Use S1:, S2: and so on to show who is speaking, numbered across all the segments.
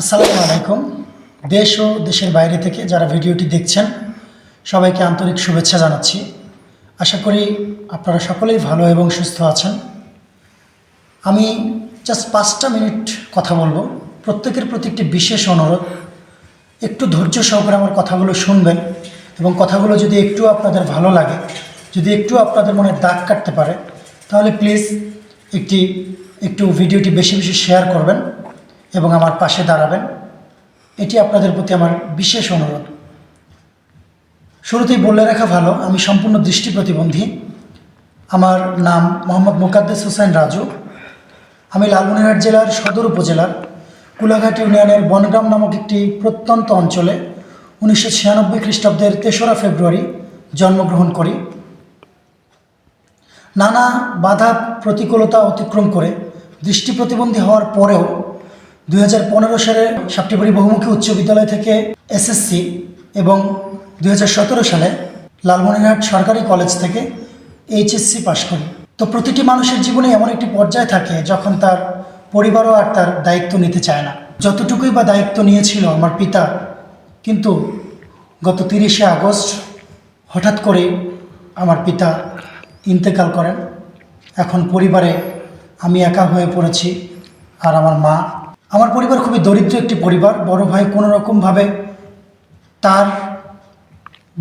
S1: আসসালামু আলাইকুম। দেশ ও দেশের বাইরে থেকে যারা ভিডিওটি দেখছেন, সবাইকে আন্তরিক শুভেচ্ছা জানাচ্ছি। আশা করি আপনারা সকলেই ভালো এবং সুস্থ আছেন। আমি জাস্ট পাঁচটা মিনিট কথা বলব। প্রত্যেকের প্রতি একটি বিশেষ অনুরোধ, একটু ধৈর্য সহকারে আমার কথাগুলো শুনবেন এবং কথাগুলো যদি একটু আপনাদের ভালো লাগে, যদি একটু আপনাদের মনে দাগ কাটতে পারে, তাহলে প্লিজ একটি, একটু ভিডিওটি বেশি বেশি শেয়ার করবেন। এবং আমার পাশে দাঁড়াবেন। এটি আপনাদের প্রতি আমার বিশেষ অনুরোধ। শুরুতেই বলে রাখা ভালো, আমি সম্পূর্ণ দৃষ্টি প্রতিবন্ধী। আমার নাম মোহাম্মদ মোকাদ্দেস হোসেন রাজু। আমি লালমনিরহাট জেলার সদর উপজেলার কুলাঘাট ইউনিয়নের বনগ্রাম নামক একটি প্রত্যন্ত অঞ্চলে উনিশশো ছিয়ানব্বই খ্রিস্টাব্দের তেসরা ফেব্রুয়ারি জন্মগ্রহণ করি। নানা বাধা প্রতিকূলতা অতিক্রম করে দৃষ্টি প্রতিবন্ধী হওয়ার পরেও দুই হাজার পনেরো সালে সাপ্টিবাড়ি বহুমুখী উচ্চ বিদ্যালয় থেকে এসএসসি এবং দুই হাজার সতেরো সালে লালমনিরহাট সরকারি কলেজ থেকে এইচএসসি পাশ করি। তো প্রতিটি মানুষের জীবনে এমন একটি পর্যায় থাকে যখন তার পরিবারও আর তার দায়িত্ব নিতে চায় না। যতটুকুই বা দায়িত্ব নিয়েছিল আমার পিতা, কিন্তু গত তিরিশে আগস্ট হঠাৎ করে আমার পিতা ইন্তেকাল করেন। এখন পরিবারে আমি একা হয়ে পড়েছি আর আমার মা আমার পরিবার খুবই দরিদ্র একটি পরিবার। বড় ভাই কোনো রকমভাবে তার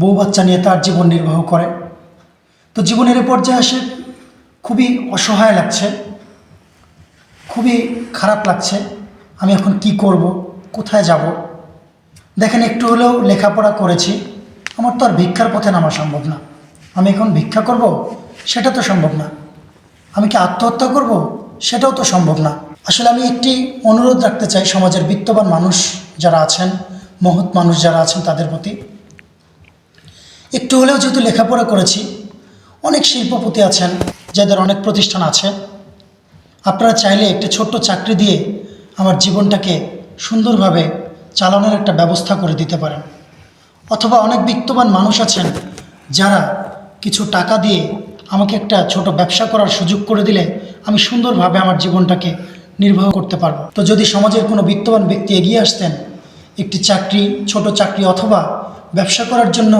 S1: বউ বাচ্চা নিয়ে তার জীবন নির্বাহ করে। তো জীবনের এ পর্যায়ে এসে খুবই অসহায় লাগছে, খুবই খারাপ লাগছে। আমি এখন কি করব, কোথায় যাব? দেখেন, একটু হলেও লেখাপড়া করেছি। আমার তো আর ভিক্ষার পথে নামা সম্ভব না। আমি এখন ভিক্ষা করব, সেটা তো সম্ভব না। আমি কি আত্মহত্যা করব, সেটাও তো সম্ভব না। আসলে আমি একটি অনুরোধ রাখতে চাই সমাজের বিত্তবান মানুষ যারা আছেন, মহৎ মানুষ যারা আছেন তাদের প্রতি। একটু হলেও যেহেতু লেখাপড়া করেছি, অনেক শিল্পপতি আছেন, যাদের অনেক প্রতিষ্ঠান আছে। আপনারা চাইলে একটি ছোট্ট চাকরি দিয়ে আমার জীবনটাকে সুন্দরভাবে চালানোর একটা ব্যবস্থা করে দিতে পারেন। অথবা অনেক বিত্তবান মানুষ আছেন, যারা কিছু টাকা দিয়ে আমাকে একটা ছোট ব্যবসা করার সুযোগ করে দিলে আমি সুন্দরভাবে আমার জীবনটাকে নির্বাহ করতে পারব। তো যদি সমাজের কোনো বিত্তবান ব্যক্তি এগিয়ে আসতেন, একটি চাকরি, ছোট চাকরি অথবা ব্যবসা করার জন্য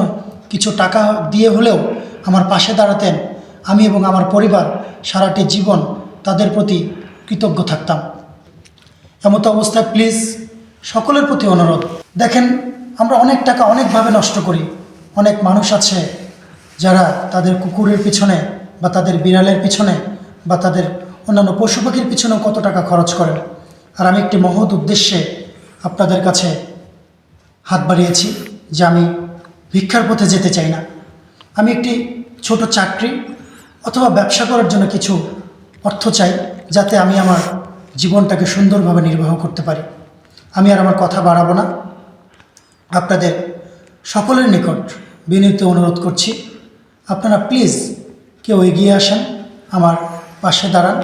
S1: কিছু টাকা দিয়ে হলেও আমার পাশে দাঁড়াতেন, আমি এবং আমার পরিবার সারাটি জীবন তাদের প্রতি কৃতজ্ঞ থাকতাম। এমতো অবস্থায় প্লিজ সকলের প্রতি অনুরোধ। দেখেন, আমরা অনেক টাকা অনেকভাবে নষ্ট করি। অনেক মানুষ আছে যারা তাদের কুকুরের পিছনে বা তাদের বিড়ালের পিছনে বা তাদের অন্যান্য পশু পাখির পিছনেও কত টাকা খরচ করেন? আর আমি একটি মহৎ উদ্দেশ্যে আপনাদের কাছে হাত বাড়িয়েছি যে আমি ভিক্ষার পথে যেতে চাই না। আমি একটি ছোট চাকরি অথবা ব্যবসা করার জন্য কিছু অর্থ চাই যাতে আমি আমার জীবনটাকে সুন্দরভাবে নির্বাহ করতে পারি। আমি আর আমার কথা বাড়াবো না। আপনাদের সকলের নিকট বিনীত অনুরোধ করছি, আপনারা প্লিজ কেউ এগিয়ে আসেন আমার পাশে দাঁড়ান,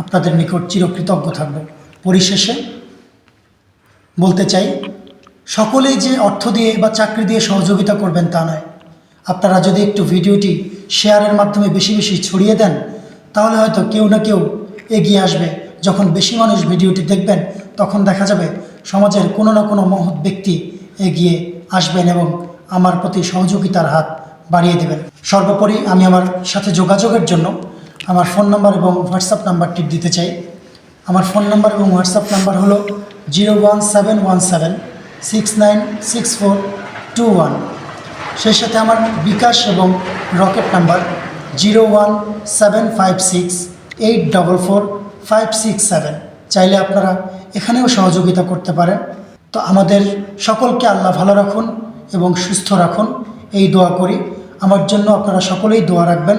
S1: আপনাদের নিকট চিরকৃতজ্ঞ থাকব। পরিশেষে বলতে চাই, সকলেই যে অর্থ দিয়ে বা চাকরি দিয়ে সহযোগিতা করবেন তা নয়। আপনারা যদি একটু ভিডিওটি শেয়ারের মাধ্যমে বেশি বেশি ছড়িয়ে দেন, তাহলে হয়তো কেউ না কেউ এগিয়ে আসবে। যখন বেশি মানুষ ভিডিওটি দেখবেন, তখন দেখা যাবে সমাজের কোনো না কোনো মহৎ ব্যক্তি এগিয়ে আসবেন এবং আমার প্রতি সহযোগিতার হাত বাড়িয়ে দেবেন। সর্বোপরি আমি আমার সাথে যোগাযোগের জন্য আমার ফোন নাম্বার এবং হোয়াটসঅ্যাপ নাম্বারটি দিতে চাই। আমার ফোন নাম্বার এবং হোয়াটসঅ্যাপ নাম্বার হলো zero one seven one seven six nine six four two one সেই সাথে আমার বিকাশ এবং Rocket number zero one seven five six eight double four five six seven চাইলে আপনারা এখানেও সহযোগিতা করতে পারেন। তো আমাদের সকলকে আল্লাহ ভালো রাখুন এবং সুস্থ রাখুন। এই দোয়া করি। আমার জন্য আপনারা সকলেই দোয়া রাখবেন।